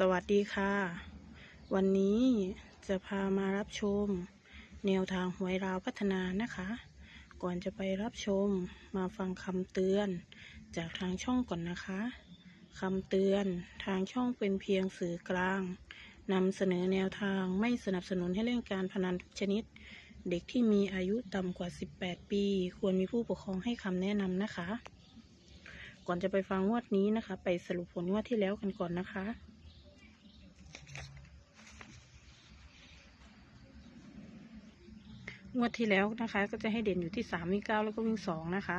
สวัสดีค่ะ วันนี้จะพามารับชม แนวทางหวยราวพัฒนานะคะ ก่อนจะไปรับชมมาฟังคำเตือน จากทางช่องก่อนนะคะคำเตือนทางช่องเป็นเพียงสื่อกลางนำเสนอแนวทางไม่สนับสนุนให้เล่นการพนันทุกชนิด เด็กที่มีอายุต่ำกว่า 18 ปี ควรมีผู้ปกครองให้คำแนะนำนะคะ ก่อนจะไปฟังงวดนี้นะคะ ไปสรุปผลงวดที่แล้วกันก่อนนะคะ งวดที่แล้วนะคะ ก็จะให้เด่นอยู่ที่สามวิ่งเก้าแล้วก็วิ่งสองนะคะ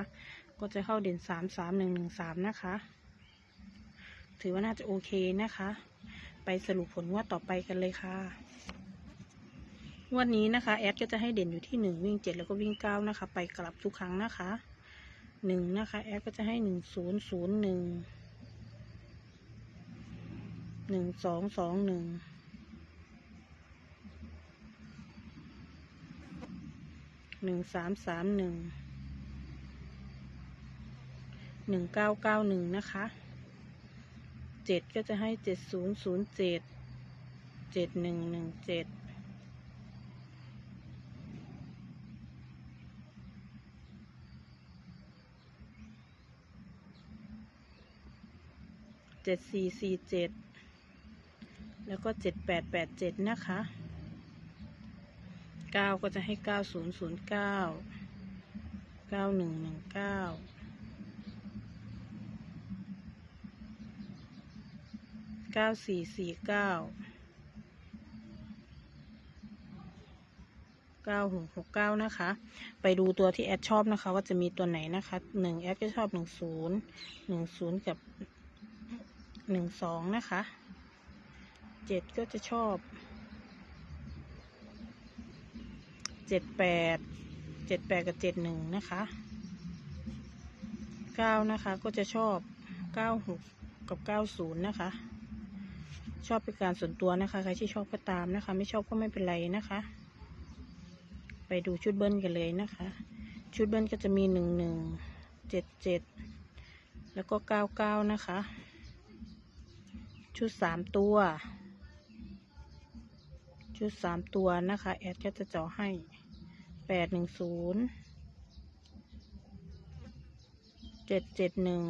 ก็จะเข้าเด่นสามสามหนึ่งหนึ่งสามนะคะ ถือว่าน่าจะโอเคนะคะ ไปสรุปผลงวดต่อไปกันเลยค่ะงวดนี้นะคะแอดก็จะให้เด่นอยู่ที่หนึ่งวิ่งเจ็ดแล้วก็วิ่งเก้านะคะ ไปกลับทุกครั้งนะคะหนึ่งนะคะแอดก็จะให้หนึ่งศูนย์ศูนย์หนึ่งหนึ่งสองสองหนึ่ง หนึ่งสามสามหนึ่งหนึ่งเก้าเก้าหนึ่งนะคะเจ็ดก็จะให้เจ็ดศูนย์ศูนย์เจ็ดเจ็ดหนึ่งหนึ่งเจ็ดเจ็ดสี่สี่เจ็ดแล้วก็เจ็ดแปดแปดเจ็ดนะคะ เก้าก็จะให้เก้าศูนย์ศูนย์เก้าเก้าหนึ่งหนึ่งเก้าเก้าสี่สี่เก้าเก้าหกหกเก้านะคะ ไปดูตัวที่แอดชอบนะคะ ว่าจะมีตัวไหนนะคะหนึ่งแอดก็ชอบหนึ่งศูนย์หนึ่งศูนย์กับหนึ่งสองนะคะเจ็ดก็จะชอบ เจ็ดแปดเจ็ดแปดกับเจ็ดหนึ่งนะคะเก้านะคะก็จะชอบเก้าหกกับเก้าศูนย์นะคะ ชอบเป็นการส่วนตัวนะคะใครที่ชอบก็ตามนะคะ ไม่ชอบก็ไม่เป็นไรนะคะ ไปดูชุดเบิ้ลกันเลยนะคะ ชุดเบิ้ลก็จะมีหนึ่งหนึ่งเจ็ดเจ็ดแล้วก็เก้าเก้านะคะ ชุดสามตัวชุดสามตัวนะคะ แอดก็จะเจาะให้ แปดหนึ่งศูนย์เจ็ดเจ็ดหนึ่ง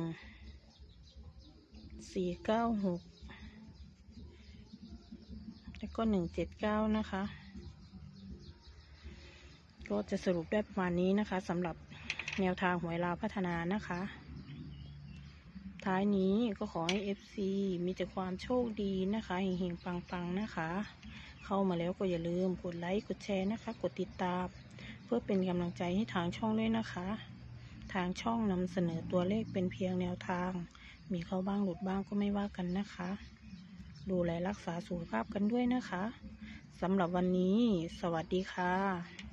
สี่เก้าหกแล้วก็หนึ่งเจ็ดเก้านะคะ ก็จะสรุปได้ประมาณนี้นะคะสำหรับแนวทางหวยลาวพัฒนานะคะ ท้ายนี้ก็ขอให้ FC มีแต่ความโชคดีนะคะเฮงๆปังๆนะคะ เข้ามาแล้วก็อย่าลืมกดไลค์ กดแชร์นะคะ กดติดตาม เพื่อเป็นกำลังใจให้ทางช่องด้วยนะคะ ทางช่องนำเสนอตัวเลขเป็นเพียงแนวทาง มีเข้าบ้างหลุดบ้างก็ไม่ว่ากันนะคะ ดูแลรักษาสุขภาพกันด้วยนะคะสำหรับวันนี้ สวัสดีค่ะ